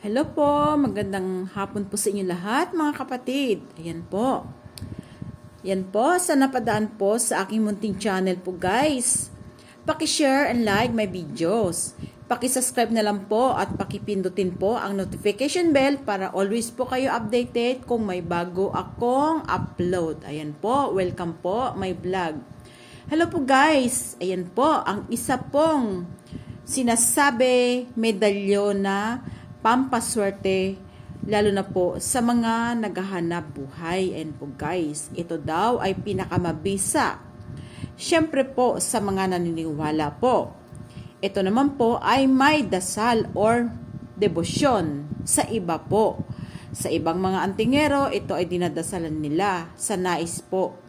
Hello po, magandang hapon po sa inyo lahat mga kapatid. Ayan po. Yan po, sa napadaan po sa aking munting channel po guys. Paki-share and like my videos. Paki-subscribe na lang po at pakipindutin po ang notification bell para always po kayo updated kung may bago akong upload. Ayan po, welcome po my vlog. Hello po guys, ayan po, ang isa pong sinasabi medalyo na pampaswerte lalo na po sa mga naghahanap buhay. And po guys, ito daw ay pinakamabisa. Siyempre po sa mga naniniwala po. Ito naman po ay may dasal or debosyon sa iba po. Sa ibang mga antingero, ito ay dinadasalan nila sa nais po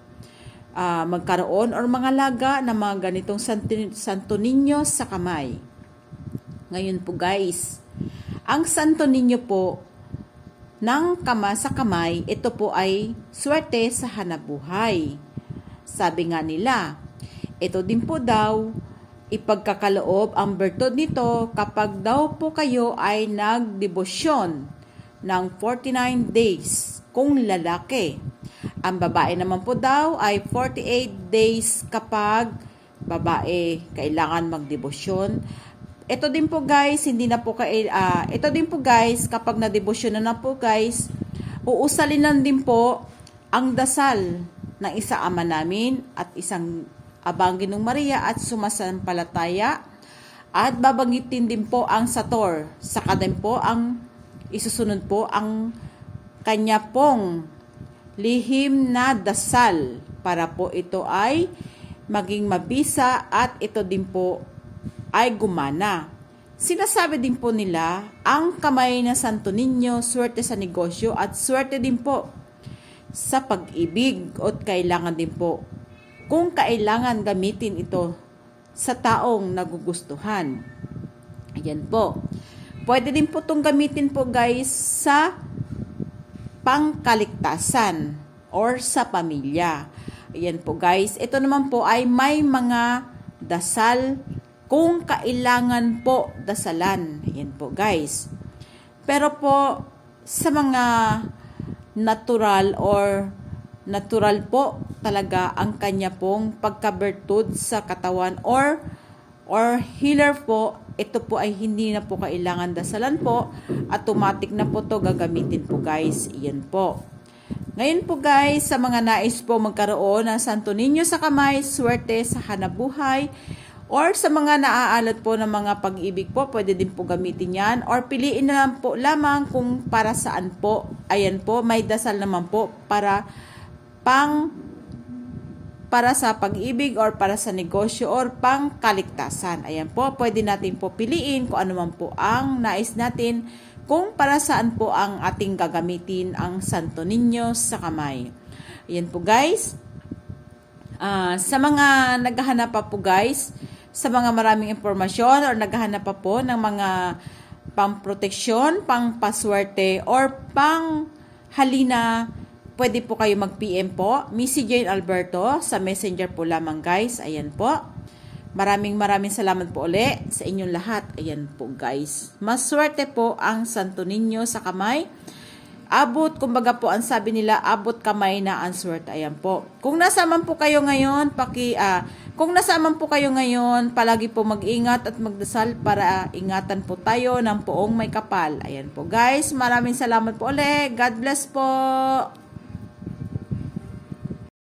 ah, magkaroon or mga laga ng mga ganitong santo, santo ninyo sa kamay. Ngayon po guys, ang santo ninyo po ng kama sa kamay, ito po ay swerte sa hanabuhay. Sabi nga nila, ito din po daw, ipagkakaloob ang bertod nito kapag daw po kayo ay nagdebosyon ng 49 days kung lalaki. Ang babae naman po daw ay 48 days kapag babae kailangan magdebosyon. Ito din po guys, hindi na po kay ah, ito din po guys kapag na-debosyon na na po guys, uusalin lang din po ang dasal ng isa ama namin at isang abang Ginong Maria at sumasampalataya at babanggitin din po ang Sator. Saka din po ang isusunod po ang kanya pong lihim na dasal para po ito ay maging mabisa at ito din po ay gumana. Sinasabi din po nila, ang kamay na Santo Niño, swerte sa negosyo at swerte din po sa pag-ibig at kailangan din po kung kailangan gamitin ito sa taong nagugustuhan. Ayan po. Pwede din po itong gamitin po guys sa pangkaligtasan or sa pamilya. Ayan po guys. Ito naman po ay may mga dasal kung kailangan po dasalan. Ayan po guys. Pero po sa mga natural or natural po talaga ang kanya pong pagkabertud sa katawan or or healer po, ito po ay hindi na po kailangan dasalan po. Automatic na po to gagamitin po guys. Iyan po. Ngayon po guys, sa mga nais po magkaroon ng Santo Niño sa kamay, swerte sa hanabuhay, or sa mga naaalat po ng mga pag-ibig po, pwede din po gamitin yan. Or piliin na lang po lamang kung para saan po. Ayan po, may dasal naman po para pang para sa pag-ibig or para sa negosyo or pang kaligtasan. Ayan po, pwede natin po piliin kung ano man po ang nais natin kung para saan po ang ating gagamitin ang Santo Niño sa kamay. Ayan po guys. Ah, sa mga naghahanap pa po guys, sa mga maraming impormasyon or naghahanap pa po ng mga pang-proteksyon, pang-paswerte, or pang-halina, pwede po kayo mag-PM po. Missy Jane Alberto sa messenger po lamang guys. Ayan po. Maraming maraming salamat po uli sa inyong lahat. Ayan po guys. Maswerte po ang Santo Niño sa kamay. Abot, kumbaga po, ang sabi nila, abot kamay na ang swerte. Ayan po. Kung nasaman po kayo ngayon, paki, ah, kung nasaman po kayo ngayon, palagi po mag-ingat at magdasal para ingatan po tayo ng poong may kapal. Ayan po guys, maraming salamat po ulit. God bless po.